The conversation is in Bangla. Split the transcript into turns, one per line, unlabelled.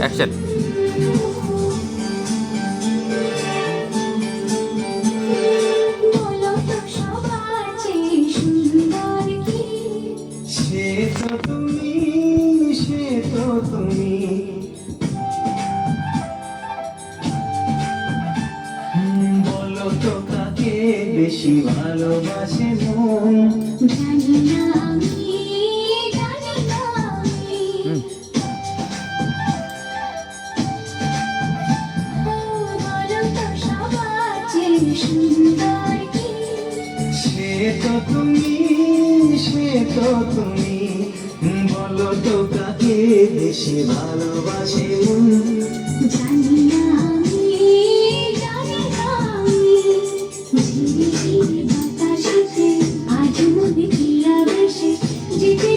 অ্যাকশন।
বলো তো সবার চেয়ে সুন্দর কি
সে তো তুমি সে তো তুমি। বলো তো কাকে বেশি ভালোবাসে মন?
জানি
সে তো তুমি সে তো তুমি। বলো তো কাকে বেশি ভালোবাসে জানি না আমি
জানি না আমি ঝিরি বাতাসে, আজ মনে কি আবেশে? যেতে